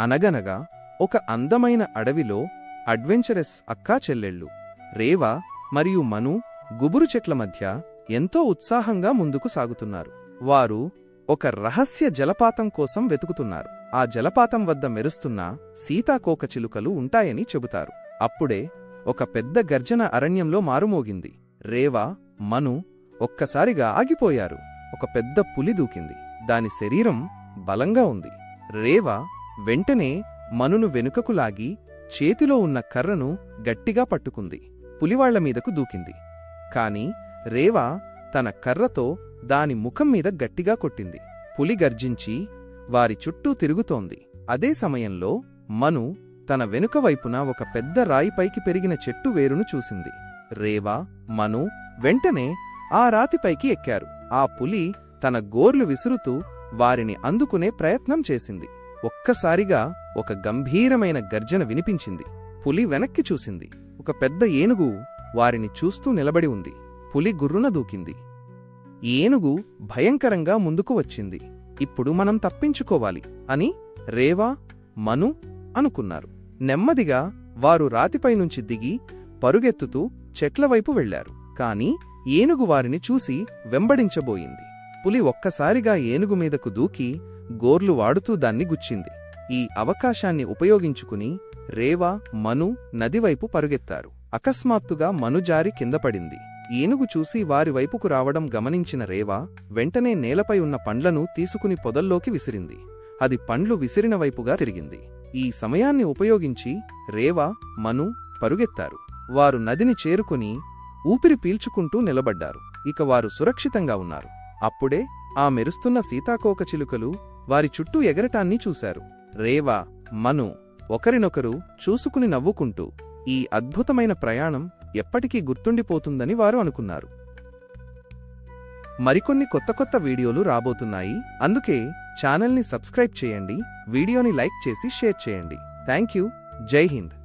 అనగనగా ఒక అందమైన అడవిలో అడ్వెంచరస్ అక్కా చెల్లెళ్ళు రేవా మరియు మను గుబురు చెట్ల మధ్య ఎంతో ఉత్సాహంగా ముందుకు సాగుతున్నారు. వారు ఒక రహస్య జలపాతం కోసం వెతుకుతున్నారు. ఆ జలపాతం వద్ద మెరుస్తున్న సీతాకోకచిలుకలు ఉంటాయని చెబుతారు. అప్పుడే ఒక పెద్ద గర్జన అరణ్యంలో మారుమోగింది. రేవా మను ఒక్కసారిగా ఆగిపోయారు. ఒక పెద్ద పులి దూకింది. దాని శరీరం బలంగా ఉంది. రేవా వెంటనే మనును వెనుకకు లాగి చేతిలో ఉన్న కర్రను గట్టిగా పట్టుకుంది. పులివాళ్ళ మీదకు దూకింది. కాని రేవా తన కర్రతో దాని ముఖం మీద గట్టిగా కొట్టింది. పులి గర్జించి వారి చుట్టూ తిరుగుతోంది. అదే సమయంలో మను తన వెనుక వైపున ఒక పెద్ద రాయిపైకి పెరిగిన చెట్టు వేరును చూసింది. రేవా మను వెంటనే ఆ రాతిపైకి ఎక్కారు. ఆ పులి తన గోర్లు విసురుతూ వారిని అందుకునే ప్రయత్నం చేసింది. ఒక్కసారిగా ఒక గంభీరమైన గర్జన వినిపించింది. పులి వెనక్కి చూసింది. ఒక పెద్ద ఏనుగు వారిని చూస్తూ నిలబడి ఉంది. పులి గుర్రున దూకింది. ఏనుగు భయంకరంగా ముందుకు వచ్చింది. ఇప్పుడు మనం తప్పించుకోవాలి అని రేవా మను అనుకున్నారు. నెమ్మదిగా వారు రాతిపై నుంచి దిగి పరుగెత్తుతూ చెట్లవైపు వెళ్ళారు కాని ఏనుగు వారిని చూసి వెంబడించబోయింది. పులి ఒక్కసారిగా ఏనుగు మీదకు దూకి గోర్లు వాడుతూ దాన్ని గుచ్చింది. ఈ అవకాశాన్ని ఉపయోగించుకుని రేవా మను నదివైపు పరుగెత్తారు. అకస్మాత్తుగా మను జారి కిందపడింది ఏనుగు చూసి వారి వైపుకు రావడం గమనించిన రేవా వెంటనే నేలపై ఉన్న పండ్లను తీసుకుని పొదల్లోకి విసిరింది. అది పండ్లు విసిరిన వైపుగా తిరిగింది. ఈ సమయాన్ని ఉపయోగించి రేవా మను పరుగెత్తారు. వారు నదిని చేరుకుని ఊపిరి పీల్చుకుంటూ నిలబడ్డారు. ఇక వారు సురక్షితంగా ఉన్నారు. అప్పుడే ఆ మెరుస్తున్న సీతాకోకచిలుకలు వారి చుట్టూ ఎగరటాన్ని చూశారు. రేవా మను ఒకరినొకరు చూసుకుని నవ్వుకుంటూ ఈ అద్భుతమైన ప్రయాణం ఎప్పటికీ గుర్తుండిపోతుందని వారు అనుకున్నారు. మరికొన్ని కొత్త కొత్త వీడియోలు రాబోతున్నాయి. అందుకే ఛానల్ని సబ్స్క్రైబ్ చేయండి. వీడియోని లైక్ చేసి షేర్ చేయండి. థ్యాంక్ యూ జై హింద్.